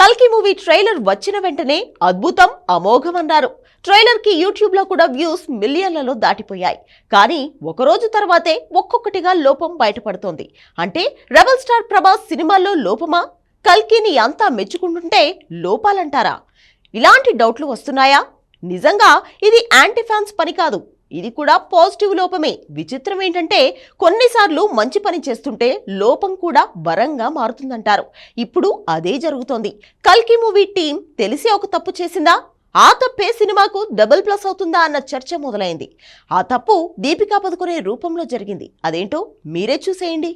కల్కి movie trailer వచ్చిన వెంటనే అద్భుతం అమోఘం అన్నారు ట్రైలర్కి యూట్యూబ్లో కూడా వ్యూస్ మిలియన్లలో దాటిపోయాయి. కానీ ఒకరోజు తర్వాతే ఒక్కొక్కటిగా లోపం బయటపడుతోంది. అంటే రెబల్ స్టార్ ప్రభాస్ సినిమాల్లో లోపమా? కల్కిని అంతా మెచ్చుకుంటుంటే లోపాలంటారా? ఇలాంటి డౌట్లు వస్తున్నాయా? నిజంగా ఇది యాంటీ ఫ్యాన్స్ పని కాదు. ఇది కూడా పాజిటివ్ లోపమే. విచిత్రం ఏంటంటే కొన్నిసార్లు మంచి పని చేస్తుంటే లోపం కూడా వరంగా మారుతుందంటారు. ఇప్పుడు అదే జరుగుతోంది. కల్కి మూవీ టీం తెలిసి ఒక తప్పు చేసిందా? ఆ తప్పే సినిమాకు డబుల్ ప్లస్ అవుతుందా అన్న చర్చ మొదలైంది. ఆ తప్పు దీపికా పదుకునే రూపంలో జరిగింది. అదేంటో మీరే చూసేయండి.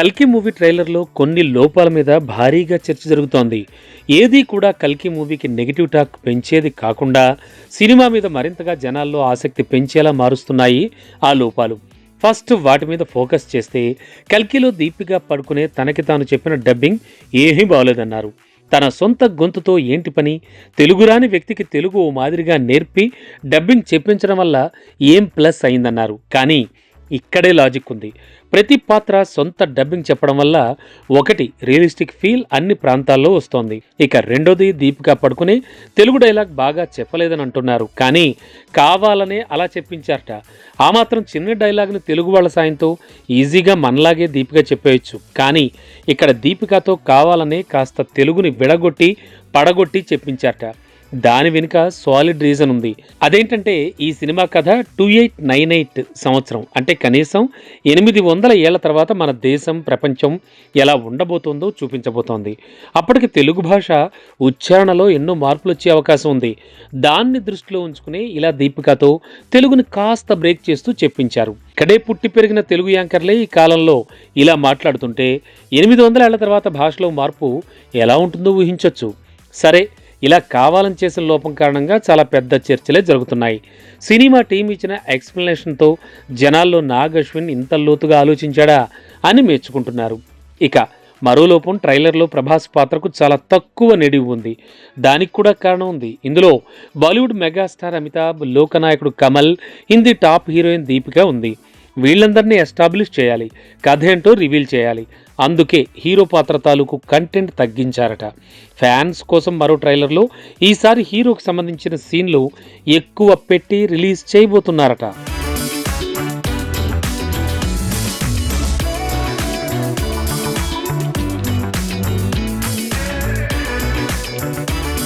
కల్కి మూవీ ట్రైలర్లో కొన్ని లోపాల మీద భారీగా చర్చ జరుగుతోంది. ఏది కూడా కల్కి మూవీకి నెగిటివ్ టాక్ పెంచేది కాకుండా సినిమా మీద మరింతగా జనాల్లో ఆసక్తి పెంచేలా మారుస్తున్నాయి ఆ లోపాలు. ఫస్ట్ వాటి మీద ఫోకస్ చేస్తే కల్కిలో దీపిగా పడుకునే తనకి తాను చెప్పిన డబ్బింగ్ ఏమీ బాగోలేదన్నారు తన సొంత గొంతుతో ఏంటి పని? తెలుగు రాని వ్యక్తికి తెలుగు ఓ మాదిరిగా నేర్పి డబ్బింగ్ చెప్పించడం వల్ల ఏం ప్లస్ అయిందన్నారు. కానీ ఇక్కడే లాజిక్ ఉంది. ప్రతి పాత్ర సొంత డబ్బింగ్ చెప్పడం వల్ల ఒకటి రియలిస్టిక్ ఫీల్ అన్ని ప్రాంతాల్లో వస్తోంది. ఇక రెండోది దీపికా పడుకుని తెలుగు డైలాగ్ బాగా చెప్పలేదని అంటున్నారు కానీ కావాలనే అలా చెప్పించారట. ఆ మాత్రం చిన్న డైలాగ్ని తెలుగు వాళ్ళ సాయంతో ఈజీగా మనలాగే దీపిక చెప్పేయచ్చు. కానీ ఇక్కడ దీపికతో కావాలనే కాస్త తెలుగుని విడగొట్టి పడగొట్టి చెప్పించారట. దాని వెనుక సాలిడ్ రీజన్ ఉంది. అదేంటంటే ఈ సినిమా కథ టూ ఎయిట్ నైన్ ఎయిట్ సంవత్సరం. అంటే కనీసం ఎనిమిది వందల ఏళ్ళ తర్వాత మన దేశం ప్రపంచం ఎలా ఉండబోతోందో చూపించబోతోంది. అప్పటికి తెలుగు భాష ఉచ్చారణలో ఎన్నో మార్పులు వచ్చే అవకాశం ఉంది. దాన్ని దృష్టిలో ఉంచుకుని ఇలా దీపికతో తెలుగుని కాస్త బ్రేక్ చేస్తూ చెప్పించారు. ఇక్కడే పుట్టి పెరిగిన తెలుగు యాంకర్లే ఈ కాలంలో ఇలా మాట్లాడుతుంటే ఎనిమిది వందల ఏళ్ళ తర్వాత భాషలో మార్పు ఎలా ఉంటుందో ఊహించవచ్చు సరే ఇలా కావాలని చేసిన లోపం కారణంగా చాలా పెద్ద చర్చలే జరుగుతున్నాయి. సినిమా టీం ఇచ్చిన ఎక్స్ప్లెనేషన్తో జనాల్లో నాగ్ అశ్విన్ ఇంత లోతుగా ఆలోచించాడా అని మెచ్చుకుంటున్నారు. ఇక మరో లోపం ట్రైలర్లో ప్రభాస్ పాత్రకు చాలా తక్కువ నిడివి ఉంది. దానికి కూడా కారణం ఉంది. ఇందులో బాలీవుడ్ మెగాస్టార్ అమితాబ్ లోకనాయకుడు కమల్ హిందీ టాప్ హీరోయిన్ దీపిక ఉంది. వీళ్ళందరినీ ఎస్టాబ్లిష్ చేయాలి కథ ఏంటో రివీల్ చేయాలి. అందుకే హీరో పాత్ర తాలూకు కంటెంట్ తగ్గించారట. ఫ్యాన్స్ కోసం మరో ట్రైలర్లో ఈసారి హీరోకి సంబంధించిన సీన్లు ఎక్కువ పెట్టి రిలీజ్ చేయబోతున్నారట.